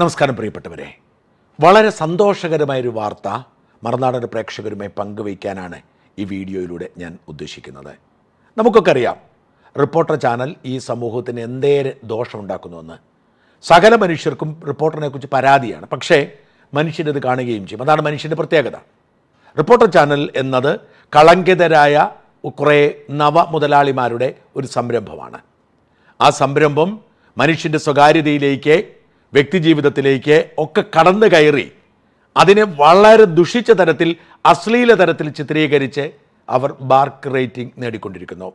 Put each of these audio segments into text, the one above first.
നമസ്കാരം പ്രിയപ്പെട്ടവരെ. വളരെ സന്തോഷകരമായൊരു വാർത്ത മറുനാടൻ പ്രേക്ഷകരുമായി പങ്കുവയ്ക്കാനാണ് ഈ വീഡിയോയിലൂടെ ഞാൻ ഉദ്ദേശിക്കുന്നത്. നമുക്കൊക്കെ അറിയാം റിപ്പോർട്ടർ ചാനൽ ഈ സമൂഹത്തിന് എന്തേരെ ദോഷമുണ്ടാക്കുന്നുവെന്ന്. സകല മനുഷ്യർക്കും റിപ്പോർട്ടറിനെക്കുറിച്ച് പരാതിയാണ്. പക്ഷേ മനുഷ്യരത് കാണുകയും ചെയ്യും. അതാണ് മനുഷ്യന്റെ പ്രത്യേകത. റിപ്പോർട്ടർ ചാനൽ എന്നത് കളങ്കിതരായ കുറേ നവ മുതലാളിമാരുടെ ഒരു സംരംഭമാണ്. ആ സംരംഭം മനുഷ്യന്റെ സ്വകാര്യതയിലേക്ക് വ്യക്തിജീവിതത്തിലേക്ക് ഒക്കെ കടന്നു കയറി അതിനെ വളരെ ദുഷിച്ച തരത്തിൽ അശ്ലീല തരത്തിൽ ചിത്രീകരിച്ച് അവർ ബാർക്ക് റേറ്റിംഗ് നേടിക്കൊണ്ടിരിക്കുന്നു.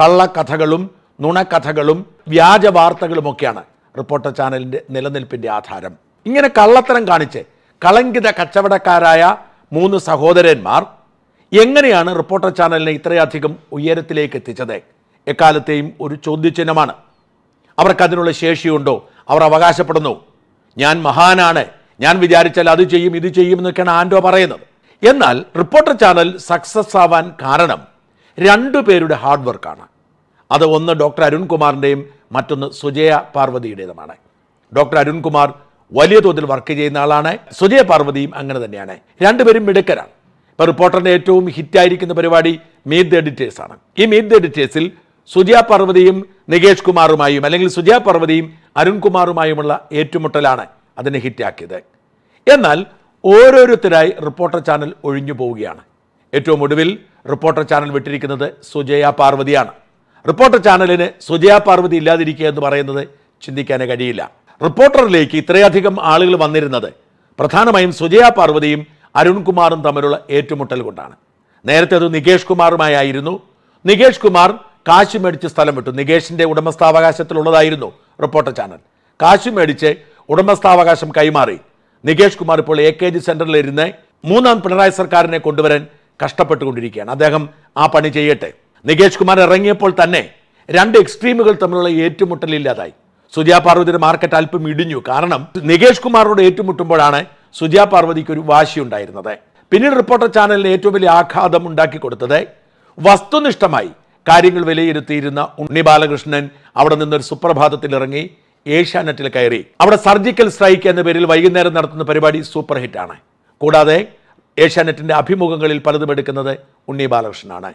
കള്ളക്കഥകളും നുണക്കഥകളും വ്യാജ വാർത്തകളുമൊക്കെയാണ് റിപ്പോർട്ടർ ചാനലിന്റെ നിലനിൽപ്പിന്റെ ആധാരം. ഇങ്ങനെ കള്ളത്തരം കാണിച്ച് കളങ്കിത കച്ചവടക്കാരായ മൂന്ന് സഹോദരന്മാർ എങ്ങനെയാണ് റിപ്പോർട്ടർ ചാനലിനെ ഇത്രയധികം ഉയരത്തിലേക്ക് എത്തിച്ചത്? എക്കാലത്തെയും ഒരു ചോദ്യചിഹ്നമാണ്. അവർക്കതിനുള്ള ശേഷിയുണ്ടോ? അവർ അവകാശപ്പെടുന്നു. ഞാൻ മഹാനാണ്. ഞാൻ വിചാരിച്ചാൽ അത് ചെയ്യും ഇത് ചെയ്യും എന്നൊക്കെയാണ് ആൻഡോ പറയുന്നത്. എന്നാൽ റിപ്പോർട്ടർ ചാനൽ സക്സസ് ആവാൻ കാരണം രണ്ടു പേരുടെ ഹാർഡ് വർക്കാണ്. അത് ഒന്ന് ഡോക്ടർ അരുൺകുമാറിന്റെയും മറ്റൊന്ന് സുജയ പാർവതിയുടേതുമാണ്. ഡോക്ടർ അരുൺകുമാർ വലിയ തോതിൽ വർക്ക് ചെയ്യുന്ന ആളാണ്. സുജയ പാർവതിയും അങ്ങനെ തന്നെയാണ്. രണ്ടുപേരും മിടുക്കരാണ്. ഇപ്പോൾ റിപ്പോർട്ടറിന്റെ ഏറ്റവും ഹിറ്റായിരിക്കുന്ന പരിപാടി മീറ്റ് ദ എഡിറ്റേഴ്സാണ് ഈ മീറ്റ് ദ എഡിറ്റേഴ്സിൽ സുജയ പാർവതിയും നികേഷ് കുമാറുമായും അല്ലെങ്കിൽ സുജയ പാർവതിയും അരുൺകുമാറുമായുമുള്ള ഏറ്റുമുട്ടലാണ് അതിനെ ഹിറ്റാക്കിയത്. എന്നാൽ ഓരോരുത്തരായി റിപ്പോർട്ടർ ചാനൽ ഒഴിഞ്ഞു പോവുകയാണ്. ഏറ്റവും ഒടുവിൽ റിപ്പോർട്ടർ ചാനൽ വിട്ടിരിക്കുന്നത് സുജയ പാർവതിയാണ്. റിപ്പോർട്ടർ ചാനലിന് സുജയ പാർവതി ഇല്ലാതിരിക്കുക എന്ന് പറയുന്നത് ചിന്തിക്കാനേ കഴിയില്ല. റിപ്പോർട്ടറിലേക്ക് ഇത്രയധികം ആളുകൾ വന്നിരുന്നത് പ്രധാനമായും സുജയ പാർവതിയും അരുൺകുമാറും തമ്മിലുള്ള ഏറ്റുമുട്ടൽ കൊണ്ടാണ്. നേരത്തെ അത് നികേഷ് കുമാറുമായിരുന്നു നികേഷ് കുമാർ കാശ് മേടിച്ച് സ്ഥലം വിട്ടു. നികേഷിന്റെ ഉടമസ്ഥാവകാശത്തിലുള്ളതായിരുന്നു. Reporter channel. കാശ് മേടിച്ച് ഉടമസ്ഥാവകാശം കൈമാറി. നികേഷ് കുമാർ ഇപ്പോൾ എ കെ ജി സെന്ററിൽ ഇരുന്ന് മൂന്നാം പിണറായി സർക്കാരിനെ കൊണ്ടുവരാൻ കഷ്ടപ്പെട്ടുകൊണ്ടിരിക്കുകയാണ്. അദ്ദേഹം ആ പണി ചെയ്യട്ടെ. നികേഷ് കുമാർ ഇറങ്ങിയപ്പോൾ തന്നെ രണ്ട് എക്സ്ട്രീമുകൾ തമ്മിലുള്ള ഏറ്റുമുട്ടലില്ലാതായി സുജയ പാർവതിയുടെ മാർക്കറ്റ് അല്പം ഇടിഞ്ഞു. കാരണം നികേഷ് കുമാറോട് ഏറ്റുമുട്ടുമ്പോഴാണ് സുജയ പാർവതിക്ക് ഒരു വാശി ഉണ്ടായിരുന്നത്. പിന്നീട് റിപ്പോർട്ടർ ചാനലിന് ഏറ്റവും വലിയ ആഘാതം ഉണ്ടാക്കി കൊടുത്തത് വസ്തുനിഷ്ഠമായി കാര്യങ്ങൾ വിലയിരുത്തിയിരുന്ന ഉണ്ണി ബാലകൃഷ്ണൻ അവിടെ നിന്നൊരു സുപ്രഭാതത്തിൽ ഇറങ്ങി ഏഷ്യാനെറ്റിൽ കയറി. അവിടെ സർജിക്കൽ സ്ട്രൈക്ക് എന്ന പേരിൽ വൈകുന്നേരം നടത്തുന്ന പരിപാടി സൂപ്പർ ഹിറ്റാണ്. കൂടാതെ ഏഷ്യാനെറ്റിന്റെ അഭിമുഖങ്ങളിൽ പലതും എടുക്കുന്നത് ഉണ്ണി ബാലകൃഷ്ണനാണ്.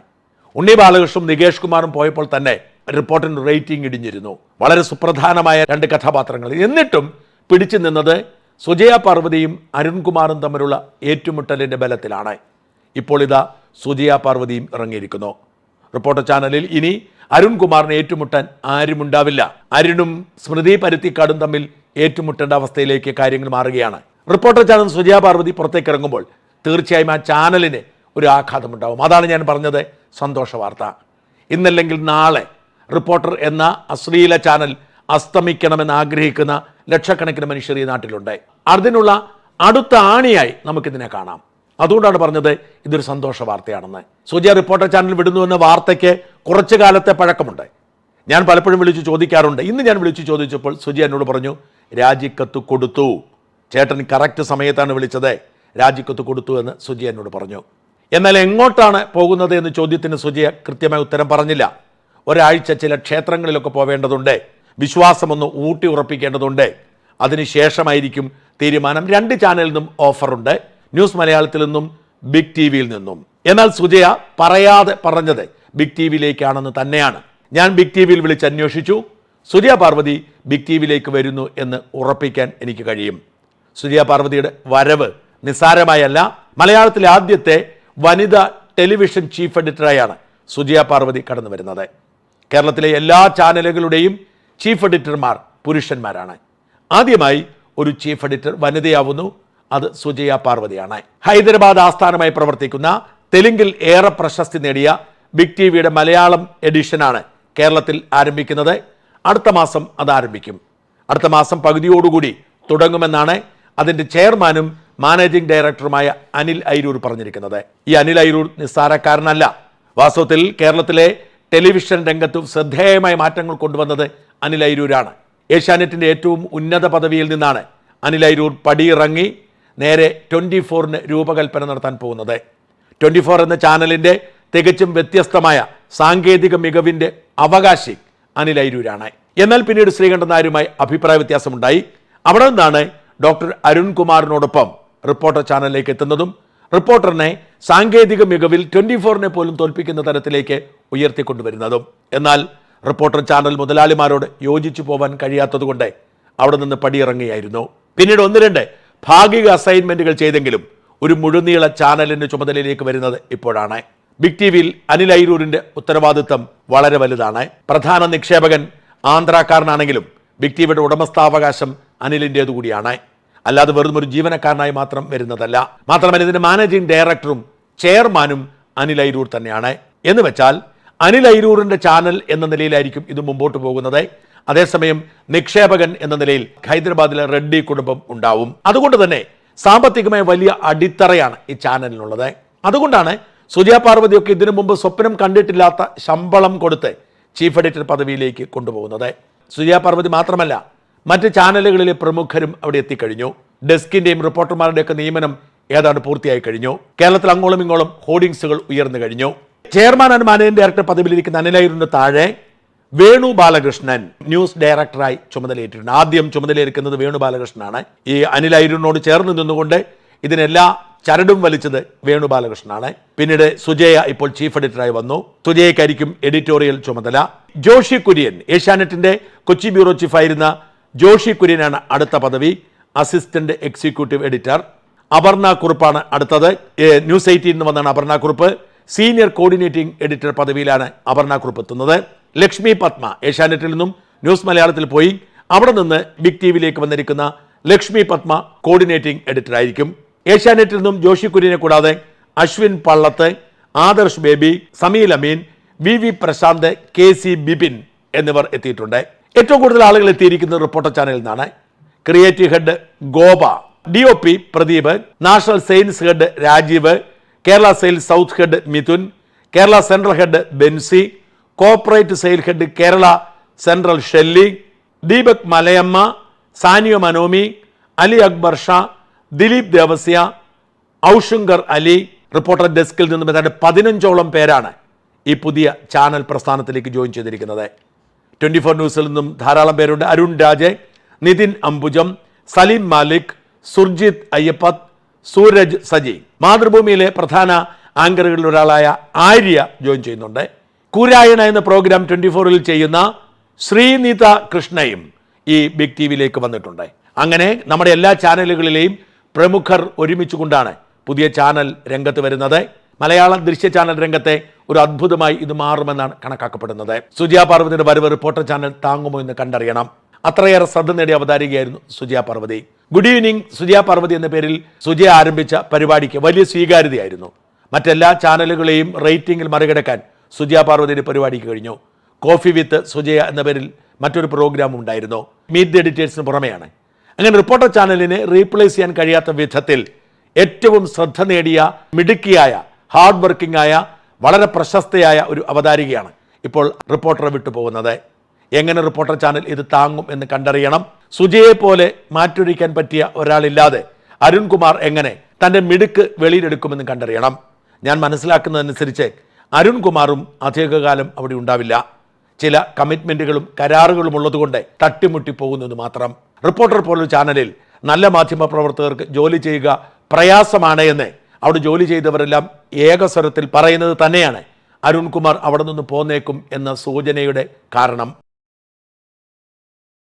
ഉണ്ണി ബാലകൃഷ്ണനും നികേഷ് കുമാറും പോയപ്പോൾ തന്നെ റിപ്പോർട്ടിന് റേറ്റിംഗ് ഇടിഞ്ഞിരുന്നു. വളരെ സുപ്രധാനമായ രണ്ട് കഥാപാത്രങ്ങൾ. എന്നിട്ടും പിടിച്ചു നിന്നത് സുജയ പാർവതിയും അരുൺകുമാറും തമ്മിലുള്ള ഏറ്റുമുട്ടലിന്റെ ബലത്തിലാണ്. ഇപ്പോൾ ഇതാ സുജയ പാർവതിയും ഇറങ്ങിയിരിക്കുന്നു. റിപ്പോർട്ടർ ചാനലിൽ ഇനി അരുൺകുമാറിനെ ഏറ്റുമുട്ടാൻ ആരുമുണ്ടാവില്ല. അരുണും സ്മൃതി പരുത്തിക്കാടും തമ്മിൽ ഏറ്റുമുട്ടേണ്ട അവസ്ഥയിലേക്ക് കാര്യങ്ങൾ മാറുകയാണ്. റിപ്പോർട്ടർ ചാനൽ സുജയ പാർവതി പുറത്തേക്ക് ഇറങ്ങുമ്പോൾ തീർച്ചയായും ആ ചാനലിന് ഒരു ആഘാതമുണ്ടാവും. അതാണ് ഞാൻ പറഞ്ഞത്. സന്തോഷ വാർത്ത. ഇന്നല്ലെങ്കിൽ നാളെ റിപ്പോർട്ടർ എന്ന അശ്ലീല ചാനൽ അസ്തമിക്കണമെന്ന് ആഗ്രഹിക്കുന്ന ലക്ഷക്കണക്കിന് മനുഷ്യർ ഈ നാട്ടിലുണ്ട്. അതിനുള്ള അടുത്ത ആണിയായി നമുക്കിതിനെ കാണാം. അതുകൊണ്ടാണ് പറഞ്ഞത് ഇതൊരു സന്തോഷ വാർത്തയാണെന്ന്. സൂചിയ റിപ്പോർട്ടർ ചാനൽ വിടുന്നു എന്ന വാർത്തയ്ക്ക് കുറച്ചു കാലത്തെ പഴക്കമുണ്ട്. ഞാൻ പലപ്പോഴും വിളിച്ചു ചോദിക്കാറുണ്ട്. ഇന്ന് ഞാൻ വിളിച്ചു ചോദിച്ചപ്പോൾ സുജി എന്നോട് പറഞ്ഞു രാജിക്കത്ത് കൊടുത്തു. ചേട്ടൻ കറക്റ്റ് സമയത്താണ് വിളിച്ചത്. രാജിക്കത്ത് കൊടുത്തു എന്ന് സുജി എന്നോട് പറഞ്ഞു. എന്നാൽ എങ്ങോട്ടാണ് പോകുന്നത് എന്ന് ചോദ്യത്തിന് സുജിയ കൃത്യമായ ഉത്തരം പറഞ്ഞില്ല. ഒരാഴ്ച ചില ക്ഷേത്രങ്ങളിലൊക്കെ പോവേണ്ടതുണ്ട്. വിശ്വാസമൊന്ന് ഊട്ടി ഉറപ്പിക്കേണ്ടതുണ്ട്. അതിനുശേഷമായിരിക്കും തീരുമാനം. രണ്ട് ചാനലിൽ നിന്നും ഓഫറുണ്ട് ന്യൂസ് മലയാളത്തിൽ നിന്നും ബിഗ് ടി വിയിൽ നിന്നും. എന്നാൽ സുജയ പറയാതെ പറഞ്ഞത് ബിഗ് ടി വിയിലേക്കാണെന്ന് തന്നെയാണ്. ഞാൻ ബിഗ് ടി വിയിൽ വിളിച്ച് അന്വേഷിച്ചു. സുജയ പാർവതി ബിഗ് ടി വിയിലേക്ക് വരുന്നു എന്ന് ഉറപ്പിക്കാൻ എനിക്ക് കഴിയും. സുജയ പാർവതിയുടെ വരവ് നിസ്സാരമായല്ല. മലയാളത്തിലെ ആദ്യത്തെ വനിത ടെലിവിഷൻ ചീഫ് എഡിറ്ററായാണ് സുജയ പാർവതി കടന്നു വരുന്നത്. കേരളത്തിലെ എല്ലാ ചാനലുകളുടെയും ചീഫ് എഡിറ്റർമാർ പുരുഷന്മാരാണ്. ആദ്യമായി ഒരു ചീഫ് എഡിറ്റർ വനിതയാവുന്നു. അത് സുജയ പാർവതിയാണ്. ഹൈദരാബാദ് ആസ്ഥാനമായി പ്രവർത്തിക്കുന്ന തെലുങ്കിൽ ഏറെ പ്രശസ്തി നേടിയ ബിഗ് ടി വിയുടെ മലയാളം എഡിഷനാണ് കേരളത്തിൽ ആരംഭിക്കുന്നത്. അടുത്ത മാസം അത് ആരംഭിക്കും. അടുത്ത മാസം പകുതിയോടുകൂടി തുടങ്ങുമെന്നാണ് അതിന്റെ ചെയർമാനും മാനേജിംഗ് ഡയറക്ടറുമായ അനിൽ അയിരൂർ പറഞ്ഞിരിക്കുന്നത്. ഈ അനിൽ അയിരൂർ നിസ്സാരക്കാരനല്ല. വാസ്തവത്തിൽ കേരളത്തിലെ ടെലിവിഷൻ രംഗത്തും ശ്രദ്ധേയമായ മാറ്റങ്ങൾ കൊണ്ടുവന്നത് അനിൽ അയിരൂരാണ്. ഏഷ്യാനെറ്റിന്റെ ഏറ്റവും ഉന്നത പദവിയിൽ നിന്നാണ് അനിൽ അയിരൂർ പടിയിറങ്ങി നേരെ ട്വന്റി ഫോറിന് രൂപകൽപ്പന നടത്താൻ പോകുന്നത്. ട്വന്റി ഫോർ എന്ന ചാനലിന്റെ തികച്ചും വ്യത്യസ്തമായ സാങ്കേതിക മികവിന്റെ അവകാശി അനിൽ അരൂരാണ് എന്നാൽ പിന്നീട് ശ്രീകണ്ഠൻ നായരുമായി അഭിപ്രായ വ്യത്യാസമുണ്ടായി. അവിടെ നിന്നാണ് ഡോക്ടർ അരുൺകുമാറിനോടൊപ്പം റിപ്പോർട്ടർ ചാനലിലേക്ക് എത്തുന്നതും റിപ്പോർട്ടറിനെ സാങ്കേതിക മികവിൽ ട്വന്റി ഫോറിനെ പോലും തോൽപ്പിക്കുന്ന തരത്തിലേക്ക് ഉയർത്തിക്കൊണ്ടുവരുന്നതും. എന്നാൽ റിപ്പോർട്ടർ ചാനൽ മുതലാളിമാരോട് യോജിച്ചു പോവാൻ കഴിയാത്തതുകൊണ്ട് അവിടെ നിന്ന് പടിയിറങ്ങിയായിരുന്നു. പിന്നീട് ഒന്ന് രണ്ട് ഭാഗിക അസൈൻമെന്റുകൾ ചെയ്തെങ്കിലും ഒരു മുഴുനീള ചാനലിന്റെ ചുമതലയിലേക്ക് വരുന്നത് ഇപ്പോഴാണ്. ബിഗ് ടി വിയിൽ അനിൽ അയിരൂരിന്റെ ഉത്തരവാദിത്തം വളരെ വലുതാണ്. പ്രധാന നിക്ഷേപകൻ ആന്ധ്രാക്കാരനാണെങ്കിലും ബിഗ് ടിവിയുടെ ഉടമസ്ഥാവകാശം അനിലിന്റേതു കൂടിയാണ്. അല്ലാതെ വെറും ഒരു ജീവനക്കാരനായി മാത്രം വരുന്നതല്ല. മാത്രമല്ല ഇതിന്റെ മാനേജിംഗ് ഡയറക്ടറും ചെയർമാനും അനിൽ ഐരൂർ തന്നെയാണ്. എന്ന് വെച്ചാൽ അനിൽ അയിരൂറിന്റെ ചാനൽ എന്ന നിലയിലായിരിക്കും ഇത് മുമ്പോട്ട് പോകുന്നത്. അതേസമയം നിക്ഷേപകൻ എന്ന നിലയിൽ ഹൈദരാബാദിലെ റെഡ്ഡി കുടുംബം ഉണ്ടാവും. അതുകൊണ്ട് തന്നെ സാമ്പത്തികമായി വലിയ അടിത്തറയാണ് ഈ ചാനലിനുള്ളത്. അതുകൊണ്ടാണ് സുജയ പാർവതിയൊക്കെ ഇതിനു മുമ്പ് സ്വപ്നം കണ്ടിട്ടില്ലാത്ത ശമ്പളം കൊടുത്ത് ചീഫ് എഡിറ്റർ പദവിയിലേക്ക് കൊണ്ടുപോകുന്നത്. സുജയ പാർവതി മാത്രമല്ല മറ്റ് ചാനലുകളിലെ പ്രമുഖരും അവിടെ എത്തിക്കഴിഞ്ഞു. ഡെസ്കിന്റെയും റിപ്പോർട്ടർമാരുടെയൊക്കെ നിയമനം ഏതാണ്ട് പൂർത്തിയായി കഴിഞ്ഞു. കേരളത്തിൽ അങ്ങോളം ഇങ്ങോളം ഹോർഡിങ്സുകൾ ഉയർന്നു കഴിഞ്ഞു. ചെയർമാൻ ആൻഡ് മാനേജിംഗ് ഡയറക്ടർ പദവിയിലിരിക്കുന്ന അനിലായിരുന്നു താഴെ വേണു ബാലകൃഷ്ണൻ ന്യൂസ് ഡയറക്ടറായി ചുമതലയേറ്റിട്ടുണ്ട്. ആദ്യം ചുമതലയേൽക്കുന്നത് വേണു ബാലകൃഷ്ണനാണ്. ഈ അനിൽ ഐരൂരിനോട് ചേർന്ന് നിന്നുകൊണ്ട് ഇതിനെല്ലാ ചരടും വലിച്ചത് വേണു ബാലകൃഷ്ണനാണ്. പിന്നീട് സുജയ ഇപ്പോൾ ചീഫ് എഡിറ്ററായി വന്നു. സുജയക്കായിരിക്കും എഡിറ്റോറിയൽ ചുമതല. ജോഷി കുര്യൻ ഏഷ്യാനെറ്റിന്റെ കൊച്ചി ബ്യൂറോ ചീഫായിരുന്ന ജോഷി കുര്യനാണ് അടുത്ത പദവി. Assistant executive editor. അപർണ കുറുപ്പാണ് അടുത്തത്. ന്യൂസ് എയ്റ്റീൻ എന്ന് വന്നാണ് Aparna Kurup. Senior coordinating editor പദവിയിലാണ് Aparna Kurup എത്തുന്നത്. ലക്ഷ്മി പത്മ ഏഷ്യാനെറ്റിൽ നിന്നും ന്യൂസ് മലയാളത്തിൽ പോയി. അവിടെ നിന്ന് ബിഗ് ടി വിയിലേക്ക് വന്നിരിക്കുന്ന ലക്ഷ്മി പത്മ കോർഡിനേറ്റിംഗ് എഡിറ്റർ ആയിരിക്കും. ഏഷ്യാനെറ്റിൽ നിന്നും ജോഷി കുര്യനെ കൂടാതെ Ashwin Pallath Adarsh Baby Sameel Ameen V V Prashanth K C Bipin എന്നിവർ എത്തിയിട്ടുണ്ട്. ഏറ്റവും കൂടുതൽ ആളുകൾ എത്തിയിരിക്കുന്നത് റിപ്പോർട്ടർ ചാനലിൽ നിന്നാണ്. Creative head Gopa D O P Pradeep national sales head Rajeev Kerala sales south head Mithun Kerala central head Benzy corporate sale head Kerala central Shelly Deepak Malayamma Sania Manomi Ali Akbar Shah Dileep Devasya ഔഷങ്കർ Ali reporter ഡെസ്കിൽ നിന്നും ഏതാണ്ട് പതിനഞ്ചോളം പേരാണ് ഈ പുതിയ channel പ്രസ്ഥാനത്തിലേക്ക് join ചെയ്തിരിക്കുന്നത്. Twenty four ന്യൂസിൽ നിന്നും ധാരാളം പേരുണ്ട്. അരുൺ രാജെ നിതിൻ അംബുജം സലീം മാലിക് സുർജിത് അയ്യപ്പത് സൂരജ് സജി. മാതൃഭൂമിയിലെ പ്രധാന ആങ്കറുകളിൽ ഒരാളായ ആര്യ ജോയിൻ ചെയ്യുന്നുണ്ട്. കൂരായണ എന്ന പ്രോഗ്രാം ട്വന്റി ഫോറിൽ ചെയ്യുന്ന ശ്രീനിത കൃഷ്ണയും ഈ ബിഗ് ടി വിയിലേക്ക് വന്നിട്ടുണ്ട്. അങ്ങനെ നമ്മുടെ എല്ലാ ചാനലുകളിലെയും പ്രമുഖർ ഒരുമിച്ച് കൊണ്ടാണ് പുതിയ ചാനൽ രംഗത്ത് വരുന്നത്. മലയാളം ദൃശ്യ ചാനൽ രംഗത്തെ ഒരു അത്ഭുതമായി ഇത് മാറുമെന്നാണ് കണക്കാക്കപ്പെടുന്നത്. സുജിയ പാർവതിയുടെ വരവ് റിപ്പോർട്ടർ ചാനൽ താങ്ങുമോ എന്ന് കണ്ടറിയണം. അത്രയേറെ ശ്രദ്ധ നേടിയ അവതാരികയായിരുന്നു സുജിയ പാർവതി. ഗുഡ് ഈവനിങ് സുജിയ പാർവതി എന്ന പേരിൽ സുജിയ ആരംഭിച്ച പരിപാടിക്ക് വലിയ സ്വീകാര്യതയായിരുന്നു. മറ്റെല്ലാ ചാനലുകളെയും റേറ്റിംഗിൽ മറികടക്കാൻ സുജിയ പാർവതിയുടെ പരിപാടിക്ക് കഴിഞ്ഞു. കോഫി വിത്ത് സുജയ എന്ന പേരിൽ മറ്റൊരു പ്രോഗ്രാം ഉണ്ടായിരുന്നു. മീറ്റ് ദി എഡിറ്റേഴ്സിന് പുറമെയാണ്. അങ്ങനെ റിപ്പോർട്ടർ ചാനലിനെ റീപ്ലേസ് ചെയ്യാൻ കഴിയാത്ത വിധത്തിൽ ഏറ്റവും ശ്രദ്ധ നേടിയ മിടുക്കിയായ ഹാർഡ് വർക്കിംഗ് ആയ വളരെ പ്രശസ്തയായ ഒരു അവതാരികയാണ് ഇപ്പോൾ റിപ്പോർട്ടറെ വിട്ടു പോകുന്നത്. എങ്ങനെ റിപ്പോർട്ടർ ചാനൽ ഇത് താങ്ങും എന്ന് കണ്ടറിയണം. സുജയെ പോലെ മാറ്റൊഴിക്കാൻ പറ്റിയ ഒരാളില്ലാതെ അരുൺകുമാർ എങ്ങനെ തന്റെ മിടുക്ക് വെളിയിലെടുക്കുമെന്ന് കണ്ടറിയണം. ഞാൻ മനസ്സിലാക്കുന്നതനുസരിച്ച് അരുൺകുമാറും അധികകാലം അവിടെ ഉണ്ടാവില്ല. ചില കമ്മിറ്റ്മെന്റുകളും കരാറുകളും ഉള്ളതുകൊണ്ട് തട്ടിമുട്ടി പോകുന്നത് മാത്രം. റിപ്പോർട്ടർ പോലൊരു ചാനലിൽ നല്ല മാധ്യമ പ്രവർത്തകർക്ക് ജോലി ചെയ്യുക പ്രയാസമാണ് എന്ന് അവിടെ ജോലി ചെയ്തവരെല്ലാം ഏകസ്വരത്തിൽ പറയുന്നത് തന്നെയാണ്. അരുൺകുമാർ അവിടെ നിന്ന് പോന്നേക്കും എന്ന സൂചനയുടെ കാരണം.